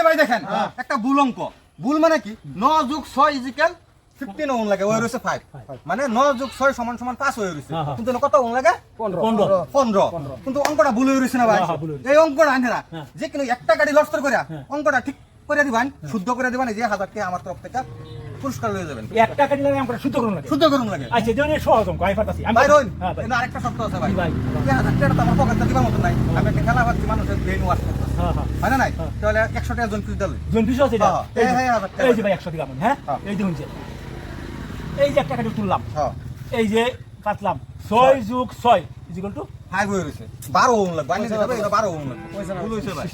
যে ভাই দেখেন একটা ভুল অঙ্ক। ভুল মানে কি? ন যোগ ছয় ইজিক্যাল ফিফটিন ওন লাগে ওই রয়েছে ফাইভ মানে ন যোগ ছয় সমান সমান পাঁচ হয়ে রয়েছে। হ্যাঁ, হ্যাঁ। কিন্তু কত ওন লাগে? পনেরো। কিন্তু অঙ্কটা ভুল হয়ে রয়েছে না ভাই? হ্যাঁ, হ্যাঁ, হয়ে এই অঙ্কটা আনে না। হ্যাঁ। যে কিন্তু একটা গাড়ি লস্টর করে হ্যাঁ। অঙ্কটা ঠিক করে দিবান শুদ্ধ করে দিবান যে হাজার টাকা আমার তরফ থেকে। পুরস্কার লয়ে যাবেন। একটা কাটি লাগে আমরা শুদ্ধ করুন লাগে। শুদ্ধ করুন লাগে। আচ্ছা যেমন সহজ অঙ্ক ভাই রইন হ্যাঁ আরেকটা শব্দ আছে ভাই। ভাই। হাজার টাকা তো আমার পকেটে দিবার মতো নাই। আমি একটা খেলা ভাবছি মানুষের ব্রেন ওয়াশ করতে। হ্যাঁ হ্যাঁ। না নাই। তাহলে একশো টাকা জন পিস দিলে জন পিস আছে এটা হ্যাঁ, এই যে- এই হাজার টাকা। এই যে ভাই একশো টাকা হ্যাঁ? হ্যাঁ। এই দেখুন যে এই যে একটা কাটি তুললাম। হ্যাঁ। এই যে কাটলাম। ছয় যুগ ছয় ইজিকল টু হয়ে ওম লাগবে। ওম ভুল ভাই।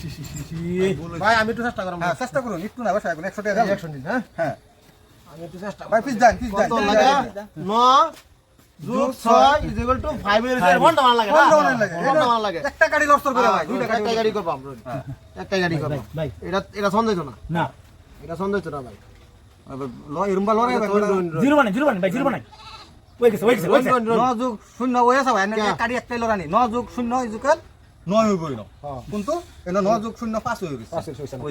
ভাই আমি একটু চেষ্টা করব। হ্যাঁ চেষ্টা করুন। একটু না বাসা এখন একশো টাকা দেন। একশো দিন হ্যাঁ? হ্যাঁ। ভাই পিস দেন পিস দেন ন যোগ ছয় ইজ ইকুয়াল টু ফাইভ এর Five. ঘণ্টা মান লাগে না ঘণ্টা মান লাগে। ঘণ্টা মান লাগে একটা গাড়ি লস্কর করে ভাই দুইটা গাড়ি গাড়ি করব আমরা একটা গাড়ি করব ভাই। এটা এটা সন্দেহ না না এটা সন্দেহ না ভাই ল এরুম্বা লড়াই ভাই রইন, রইন, রইন। জিরো বানাই জিরো বানাই ভাই জিরো বানাই ওই গেছে ওই গেছে ওই রইন, গেছে রইন, রইন। ন যোগ শূন্য হয়ে আছে ভাই গাড়ি একটাই লড়ানি ন যোগ শূন্য ইজুকাল নয় হয়ে গইল হ্যাঁ। কিন্তু এনে ন যোগ শূন্য পাঁচ হয়ে গেছে। ভাই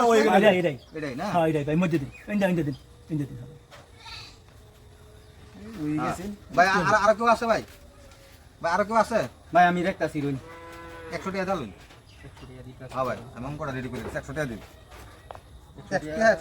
হয়ে হয়ে হ্যাঁ ভাই ভাই আর কেউ আছে ভাই? ভাই আর কেউ আছে? ভাই আমি একশো টাকা ভাই রেডি করে দিচ্ছি একশো টাকা দিন হ্যাঁ, হয়ে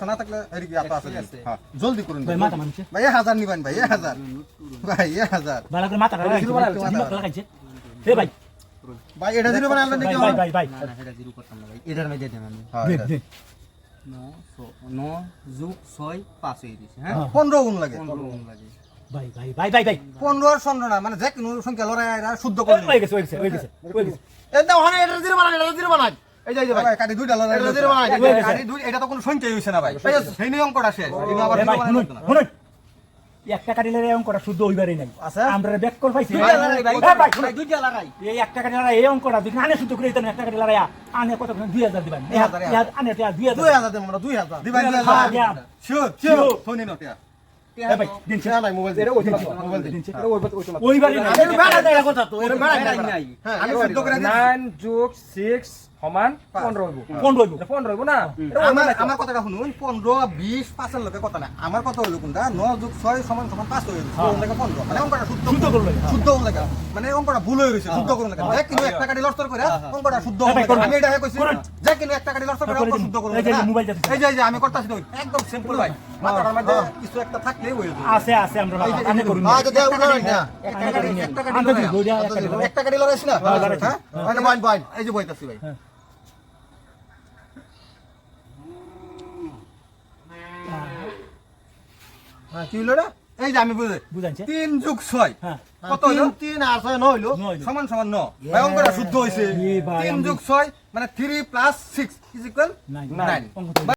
হ্যাঁ হ্যাঁ। গুণ লাগে পনেরো গুণ লাগে মানে যে কোনো সংখ্যা লড়াই শুদ্ধ করে এটা জিরো জিরো এই যে ভাই কাটি দুইটা লড়াই কাটি দুই এটা তো কোনো সংখ্যাই হইছে না ভাই সেই নিয়ে অঙ্কটা শেষ আবার শুনুন একটা কাটিলে এই অঙ্কটা শুদ্ধ হইবারই নাই আমরা ব্যাক কল পাইছি দুইটা লড়াই ভাই, এ ভাই শুনুন, ভাই, দুইটা লড়াই এই একটা কাটি লড়াই এই অঙ্কটা দেখি আনে শুদ্ধ করে দিতেন একটা কাটি লড়াই আনে কত দুই হাজার দিবেন আনে দুই হাজার দুই হাজার দুই হ্যাঁ, হাজার। শিওর শিওর সমান পনেরো হইব। না? আমার কথাটা শুনুন পনেরো বিশ পাঁচের লোকের কথা না। আমার কথা হইল কোনটা? ন যোগ ছয় সমান সমান পাঁচ হয়ে। গেছে পনেরো। মানে অঙ্কটা শুদ্ধ শুদ্ধ লেগে মানে অঙ্কটা ভুল হয়ে গেছে। শুদ্ধ করুন কিন্তু একটা কাটি লস্কর করে অঙ্কটা শুদ্ধ হ্যাঁ। আমি এটা। যে কিন্তু একটা কাটি লস্কর করে করে অঙ্ক দিন। এই যে, মোবাইল যাচ্ছে। এই যে এই যে আমি করতাছি তো একদম সিম্পল ভাই। মাথার মধ্যে কিছু একটা থাকলেই হয়ে যাবে। আছে আছে আমরা আনে করুন আচ্ছা দেখ উদাহরণ না। একটা কাটি একটা একটা কাটি লড়াইছি না? হ্যাঁ। হ্যাঁ? পয়েন্ট পয়েন্ট এই যে বইতাছি ভাই। হ্যাঁ। কি হলো রে? এই যে আমি বুঝে বুঝাইছে। তিন যুগ ছয়। হ্যাঁ। কত তিন তিন আর ছয় নয় হইল। সমান সমান ন। অঙ্কটা শুদ্ধ হয়েছে তিন যোগ ছয় মানে three plus six is equal নাই নাইন